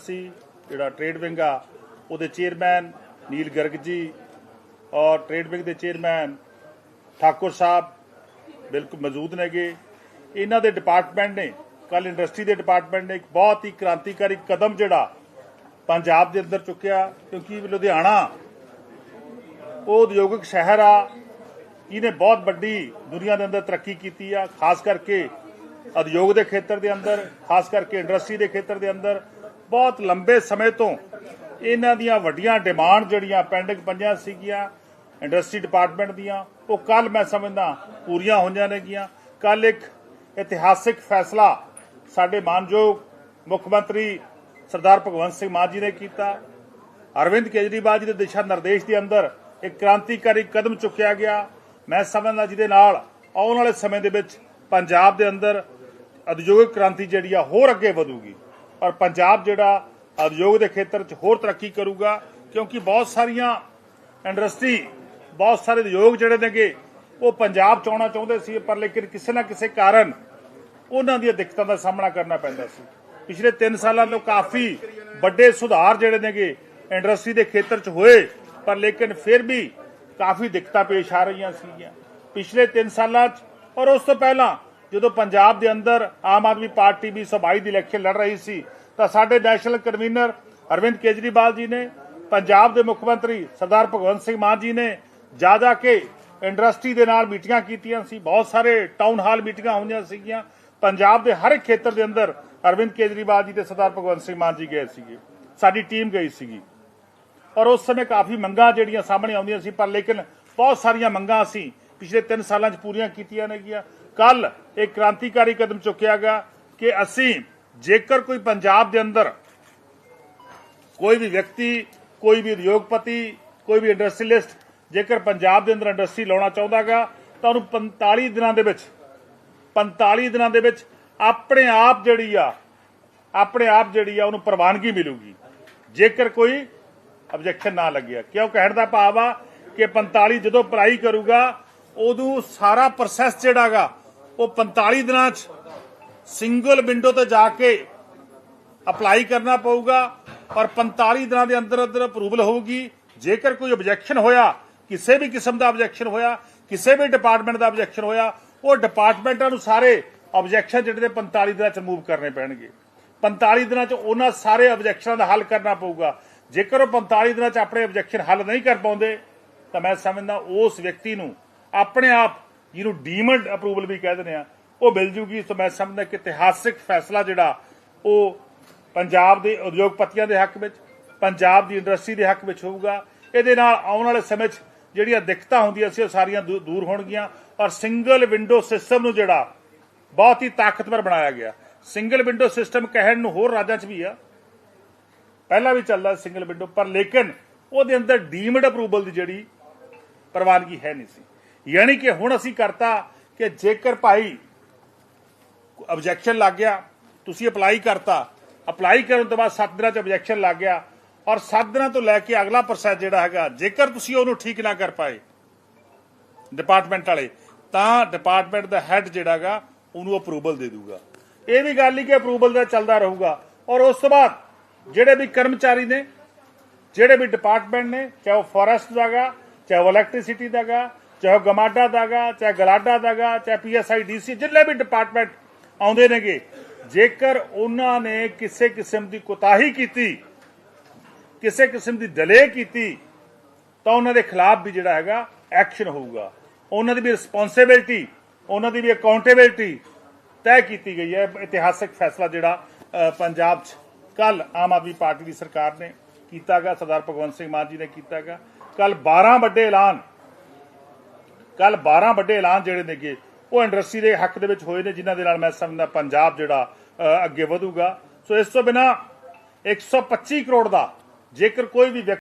ਸੀ ਜਿਹੜਾ trade wing ਆ, ਉਹਦੇ ਚੇਅਰਮੈਨ ਨੀਲ ਗਰਗ ਜੀ ਔਰ ਟ੍ਰੇਡ ਵਿੰਗ ਦੇ ਚੇਅਰਮੈਨ ਠਾਕੁਰ ਸਾਹਿਬ ਬਿਲਕੁਲ ਮੌਜੂਦ ਨੇਗੇ ਇਹਨਾਂ ਦੇ ਡਿਪਾਰਟਮੈਂਟ ਨੇ ਕੱਲ ਇੰਡਸਟਰੀ ਦੇ ਡਿਪਾਰਟਮੈਂਟ ਨੇ ਇੱਕ ਬਹੁਤ ਹੀ ਕ੍ਰਾਂਤੀਕਾਰੀ ਕਦਮ ਜਿਹੜਾ ਪੰਜਾਬ ਦੇ ਅੰਦਰ ਚੁੱਕਿਆ, ਕਿਉਂਕਿ ਲੁਧਿਆਣਾ ਉਹ ਉਦਯੋਗਿਕ ਸ਼ਹਿਰ ਆ, ਇਹਨੇ ਬਹੁਤ ਵੱਡੀ ਦੁਨੀਆ ਦੇ ਅੰਦਰ ਤਰੱਕੀ ਕੀਤੀ ਆ, ਖਾਸ ਕਰਕੇ ਉਦਯੋਗ ਦੇ ਖੇਤਰ ਦੇ ਅੰਦਰ, ਖਾਸ ਕਰਕੇ ਇੰਡਸਟਰੀ ਦੇ ਖੇਤਰ ਦੇ ਅੰਦਰ। ਬਹੁਤ ਲੰਬੇ ਸਮੇਂ ਤੋਂ ਇਹਨਾਂ ਦੀਆਂ ਵੱਡੀਆਂ ਡਿਮਾਂਡ ਜਿਹੜੀਆਂ ਪੈਂਡਿੰਗ ਪਈਆਂ ਸੀਗੀਆਂ, ਇੰਡਸਟਰੀ ਡਿਪਾਰਟਮੈਂਟ ਦੀਆਂ, ਉਹ ਕੱਲ ਮੈਂ ਸਮਝਦਾ ਪੂਰੀਆਂ ਹੋਈਆਂ ਨੇਗੀਆਂ। ਕੱਲ ਇੱਕ ਇਤਿਹਾਸਿਕ ਫੈਸਲਾ ਸਾਡੇ ਮਾਨਯੋਗ ਮੁੱਖ ਮੰਤਰੀ ਸਰਦਾਰ ਭਗਵੰਤ ਸਿੰਘ ਮਾਨ ਜੀ ਨੇ ਕੀਤਾ। ਅਰਵਿੰਦ ਕੇਜਰੀਵਾਲ ਜੀ ਦੇ ਦਿਸ਼ਾ ਨਿਰਦੇਸ਼ ਦੇ ਅੰਦਰ ਇੱਕ ਕ੍ਰਾਂਤੀਕਾਰੀ ਕਦਮ ਚੁੱਕਿਆ ਗਿਆ। ਮੈਂ ਸਮਝਦਾ ਜਿਹਦੇ ਨਾਲ ਆਉਣ ਵਾਲੇ ਸਮੇਂ ਦੇ ਵਿੱਚ ਪੰਜਾਬ ਦੇ ਅੰਦਰ ਉਦਯੋਗਿਕ ਕ੍ਰਾਂਤੀ ਜਿਹੜੀ ਆ ਹੋਰ ਅੱਗੇ ਵਧੂਗੀ। ਔਰ ਪੰਜਾਬ ਜਿਹੜਾ ਉਦਯੋਗ ਦੇ ਖੇਤਰ 'ਚ ਹੋਰ ਤਰੱਕੀ ਕਰੂਗਾ, ਕਿਉਂਕਿ ਬਹੁਤ ਸਾਰੀਆਂ ਇੰਡਸਟਰੀ, ਬਹੁਤ ਸਾਰੇ ਉਦਯੋਗ ਜਿਹੜੇ ਨੇਗੇ, ਉਹ ਪੰਜਾਬ 'ਚ ਆਉਣਾ ਚਾਹੁੰਦੇ ਸੀ, ਪਰ ਲੇਕਿਨ ਕਿਸੇ ਨਾ ਕਿਸੇ ਕਾਰਨ ਉਹਨਾਂ ਦੀਆਂ ਦਿੱਕਤਾਂ ਦਾ ਸਾਹਮਣਾ ਕਰਨਾ ਪੈਂਦਾ ਸੀ। ਪਿਛਲੇ 3 ਸਾਲਾਂ ਤੋਂ ਕਾਫੀ ਵੱਡੇ ਸੁਧਾਰ ਜਿਹੜੇ ਨੇਗੇ, ਇੰਡਸਟਰੀ ਦੇ ਖੇਤਰ 'ਚ ਹੋਏ, ਪਰ ਲੇਕਿਨ ਫਿਰ ਵੀ ਕਾਫੀ ਦਿੱਕਤਾਂ ਪੇਸ਼ ਆ ਰਹੀਆਂ ਸੀਗੀਆਂ। ਪਿਛਲੇ 3 ਸਾਲਾਂ 'ਚ, ਔਰ ਉਸ ਤੋਂ ਪਹਿਲਾਂ ਜਦੋਂ ਪੰਜਾਬ ਦੇ ਅੰਦਰ ਆਮ ਆਦਮੀ ਪਾਰਟੀ ਵੀ ਸਭਾਈ ਦੀ ਇਲੈਕਸ਼ਨ ਲੜ ਰਹੀ ਸੀ, ਤਾਂ ਸਾਡੇ ਨੈਸ਼ਨਲ ਕਨਵੀਨਰ ਅਰਵਿੰਦ ਕੇਜਰੀਵਾਲ ਜੀ ਨੇ, ਪੰਜਾਬ ਦੇ ਮੁੱਖ ਮੰਤਰੀ ਸਰਦਾਰ ਭਗਵੰਤ ਸਿੰਘ ਮਾਨ ਜੀ ਨੇ ਜਾ ਜਾ ਕੇ ਇੰਡਸਟਰੀ ਦੇ ਨਾਲ ਮੀਟਿੰਗਾਂ ਕੀਤੀਆਂ ਸੀ, ਬਹੁਤ ਸਾਰੇ ਟਾਊਨ ਹਾਲ ਮੀਟਿੰਗਾਂ ਹੋਈਆਂ ਸੀਗੀਆਂ। ਪੰਜਾਬ ਦੇ ਹਰ ਇੱਕ ਖੇਤਰ ਦੇ ਅੰਦਰ ਅਰਵਿੰਦ ਕੇਜਰੀਵਾਲ ਜੀ ਤੇ ਸਰਦਾਰ ਭਗਵੰਤ ਸਿੰਘ ਮਾਨ ਜੀ ਗਏ ਸੀਗੇ, ਸਾਡੀ ਟੀਮ ਗਈ ਸੀਗੀ। ਔਰ ਉਸ ਸਮੇਂ ਕਾਫੀ ਮੰਗਾਂ ਜਿਹੜੀਆਂ ਸਾਹਮਣੇ ਆਉਂਦੀਆਂ ਸੀ, ਪਰ ਲੇਕਿਨ ਬਹੁਤ ਸਾਰੀਆਂ ਮੰਗਾਂ ਅਸੀਂ ਪਿਛਲੇ 3 ਸਾਲਾਂ 'ਚ ਪੂਰੀਆਂ ਕੀਤੀਆਂ ਨੇਗੀਆਂ। ਕੱਲ ਇਹ ਕ੍ਰਾਂਤੀਕਾਰੀ ਕਦਮ ਚੁੱਕਿਆ ਗਿਆ ਕਿ ਅਸੀਂ ਜੇਕਰ ਕੋਈ ਪੰਜਾਬ ਦੇ ਅੰਦਰ ਕੋਈ ਵੀ ਵਿਅਕਤੀ, ਕੋਈ ਵੀ ਉਦਯੋਗਪਤੀ, ਕੋਈ ਵੀ ਇੰਡਸਟਰੀਲਿਸਟ ਜੇਕਰ ਪੰਜਾਬ ਦੇ ਅੰਦਰ ਇੰਡਸਟਰੀ ਲਾਉਣਾ ਚਾਹੁੰਦਾਗਾ ਤਾਂ ਉਹਨੂੰ 45 ਦਿਨਾਂ ਦੇ ਵਿੱਚ 45 ਦਿਨਾਂ ਦੇ ਵਿੱਚ ਆਪਣੇ ਆਪ ਜਿਹੜੀ ਆ, ਆਪਣੇ ਆਪ ਜਿਹੜੀ ਆ ਉਹਨੂੰ ਪ੍ਰਵਾਨਗੀ ਮਿਲੂਗੀ। ਜੇਕਰ ਕੋਈ ਆਬਜੈਕਸ਼ਨ ਨਾ ਲੱਗਿਆ ਕਿਉਂ ਕਹਿਣ ਦਾ ਭਾਵ ਆ ਕਿ 45 ਜਦੋਂ ਅਪਲਾਈ ਕਰੂਗਾ, ਉਦੋਂ ਸਾਰਾ ਪ੍ਰੋਸੈਸ ਜਿਹੜਾਗਾ ਉਹ 45 ਦਿਨਾਂ 'ਚ ਸਿੰਗਲ ਵਿੰਡੋ ਤੇ ਜਾ ਕੇ ਅਪਲਾਈ ਕਰਨਾ ਪਊਗਾ ਔਰ 45 ਦਿਨਾਂ ਦੇ ਅੰਦਰ ਅੰਦਰ ਅਪਰੂਵਲ ਹੋਊਗੀ। ਜੇਕਰ ਕੋਈ ਆਬਜੈਕਸ਼ਨ ਹੋਇਆ, ਕਿਸੇ ਵੀ ਕਿਸਮ ਦਾ ਆਬਜੈਕਸ਼ਨ ਹੋਇਆ, ਕਿਸੇ ਵੀ ਡਿਪਾਰਟਮੈਂਟ ਦਾ ਆਬਜੈਕਸ਼ਨ ਹੋਇਆ, ਉਹ ਡਿਪਾਰਟਮੈਂਟਾਂ ਨੂੰ ਸਾਰੇ ਆਬਜੈਕਸ਼ਨ ਜਿਹੜੇ ਨੇ 45 ਦਿਨਾਂ ਚ ਰਿਮੂਵ ਕਰਨੇ ਪੈਣਗੇ। 45 ਦਿਨਾਂ ਚ ਉਹਨਾਂ ਸਾਰੇ ਆਬਜੈਕਸ਼ਨਾਂ ਦਾ ਹੱਲ ਕਰਨਾ ਪਊਗਾ। ਜੇਕਰ ਉਹ 45 ਦਿਨਾਂ ਚ ਆਪਣੇ ਆਬਜੈਕਸ਼ਨ ਹੱਲ ਨਹੀਂ ਕਰ ਪਾਉਂਦੇ, ਤਾਂ ਮੈਂ ਸਮਝਦਾ ਉਸ ਵਿਅਕਤੀ ਨੂੰ ਆਪਣੇ ਆਪ ਜਿਹਨੂੰ ਡੀਮਡ ਅਪਰੂਵਲ ਵੀ ਕਹਿ ਦਿੰਦੇ ਆ, ਉਹ ਮਿਲ ਜੂਗੀ। ਸੋ ਮੈਂ ਸਮਝਦਾ ਕਿ ਇਤਿਹਾਸਿਕ ਫੈਸਲਾ ਜਿਹੜਾ, ਉਹ ਪੰਜਾਬ ਦੇ ਉਦਯੋਗਪਤੀਆਂ ਦੇ ਹੱਕ ਵਿੱਚ, ਪੰਜਾਬ ਦੀ ਇੰਡਸਟਰੀ ਦੇ ਹੱਕ ਵਿੱਚ ਹੋਊਗਾ। ਇਹਦੇ ਨਾਲ ਆਉਣ ਵਾਲੇ ਸਮੇਂ 'ਚ ਜਿਹੜੀਆਂ ਦਿੱਕਤਾਂ ਹੁੰਦੀਆਂ ਸੀ, ਉਹ ਸਾਰੀਆਂ ਦੂ- ਦੂਰ ਹੋਣਗੀਆਂ। ਔਰ ਸਿੰਗਲ ਵਿੰਡੋ ਸਿਸਟਮ ਨੂੰ ਜਿਹੜਾ, ਬਹੁਤ ਹੀ ਤਾਕਤਵਰ ਬਣਾਇਆ ਗਿਆ। ਸਿੰਗਲ ਵਿੰਡੋ ਸਿਸਟਮ ਕਹਿਣ ਨੂੰ ਹੋਰ ਰਾਜਾਂ 'ਚ ਵੀ ਆ। ਪਹਿਲਾਂ ਵੀ ਚੱਲਦਾ ਸਿੰਗਲ ਵਿੰਡੋ ਪਰ ਲੇਕਿਨ ਉਹਦੇ ਅੰਦਰ ਡੀਮਡ ਅਪਰੂਵਲ ਦੀ ਜਿਹੜੀ ਪ੍ਰਵਾਨਗੀ ਹੈ ਨਹੀਂ ਸੀ। ਯਾਨੀ ਕਿ ਹੁਣ ਅਸੀਂ ਕਰਤਾ ਕਿ ਜੇਕਰ ਭਾਈ ਆਬਜੈਕਸ਼ਨ ਲੱਗ ਗਿਆ, ਤੁਸੀਂ ਅਪਲਾਈ ਕਰਤਾ। ਅਪਲਾਈ ਕਰਨ ਤੋਂ ਬਾਅਦ 7 ਦਿਨਾਂ ਚ ਆਬਜੈਕਸ਼ਨ ਲੱਗ ਗਿਆ ਔਰ 7 ਦਿਨਾਂ ਤੋਂ ਲੈ ਕੇ ਅਗਲਾ ਪ੍ਰੋਸੈਸ ਜਿਹੜਾ ਹੈਗਾ, ਜੇਕਰ ਤੁਸੀਂ ਉਹਨੂੰ ਠੀਕ ਨਾ ਕਰ ਪਾਏ ਡਿਪਾਰਟਮੈਂਟ ਵਾਲੇ, ਤਾਂ ਡਿਪਾਰਟਮੈਂਟ ਦਾ ਹੈੱਡ ਜਿਹੜਾਗਾ ਉਹਨੂੰ ਅਪਰੂਵਲ ਦੇ ਦੂਗਾ। ਇਹ ਵੀ ਗੱਲ ਨਹੀਂ ਕਿ ਅਪਰੂਵਲ ਦਾ ਚੱਲਦਾ ਰਹੂਗਾ ਔਰ ਉਸ ਤੋਂ ਬਾਅਦ ਜਿਹੜੇ ਵੀ ਕਰਮਚਾਰੀ ਨੇ, ਜਿਹੜੇ ਵੀ ਡਿਪਾਰਟਮੈਂਟ ਨੇ, ਚਾਹੇ ਉਹ ਫੋਰੈਸਟ ਦਾਗਾ ਚਾਹੇ ਉਹ ਇਲੈਕਟ੍ਰਿਸਿਟੀ ਦਾਗਾ ਚਾਹੇ ਉਹ ਗਮਾਡਾ ਦਾਗਾ ਚਾਹੇ ਗਲਾਡਾ ਦਾਗਾ ਚਾਹੇ ਪੀਐਸਆਈ ਡੀਸੀ ਜਿੰਨੇ ਵੀ ਡਿਪਾਰਟਮੈਂਟ ਆਉਂਦੇ ਨੇਗੇ, ਜੇਕਰ ਉਹਨਾਂ ਨੇ ਕਿਸੇ ਕਿਸਮ ਦੀ ਕੋਤਾਹੀ ਕੀਤੀ, ਕਿਸੇ ਕਿਸਮ ਦੀ ਡਿਲੇ ਕੀਤੀ, ਤਾਂ ਉਹਨਾਂ ਦੇ ਖਿਲਾਫ ਵੀ ਜਿਹੜਾ ਹੈਗਾ ਐਕਸ਼ਨ ਹੋਊਗਾ। ਉਹਨਾਂ ਦੀ ਵੀ ਰਿਸਪੌਂਸਿਬਿਲਟੀ ਉਹਨਾਂ ਦੀ ਵੀ ਅਕਾਊਂਟੇਬਿਲਟੀ ਤੈਅ ਕੀਤੀ ਗਈ ਹੈ। ਇਤਿਹਾਸਕ ਫੈਸਲਾ ਜਿਹੜਾ ਪੰਜਾਬ 'ਚ ਕੱਲ ਆਮ ਆਦਮੀ ਪਾਰਟੀ ਦੀ ਸਰਕਾਰ ਨੇ ਕੀਤਾਗਾ ਸਰਦਾਰ ਭਗਵੰਤ ਸਿੰਘ ਮਾਨ ਜੀ ਨੇ ਕੀਤਾਗਾ ਕੱਲ 12 ਵੱਡੇ ਐਲਾਨ ਕੱਲ 12 ਵੱਡੇ ਐਲਾਨ ਜਿਹੜੇ ਨੇਗੇ, ਉਹ ਇੰਡਸਟਰੀ ਦੇ ਹੱਕ ਦੇ ਵਿੱਚ ਹੋਏ ਨੇ, ਜਿਨ੍ਹਾਂ ਦੇ ਨਾਲ ਮੈਂ ਸਮਝਦਾ ਪੰਜਾਬ ਜਿਹੜਾ ਅੱਗੇ ਵਧੂਗਾ। ਸੋ ਇਸ ਤੋਂ ਬਿਨਾ 125 ਕਰੋੜ ਦਾ ਜੇਕਰ ਕੋਈ ਵੀ ਵਿਅਕਤੀ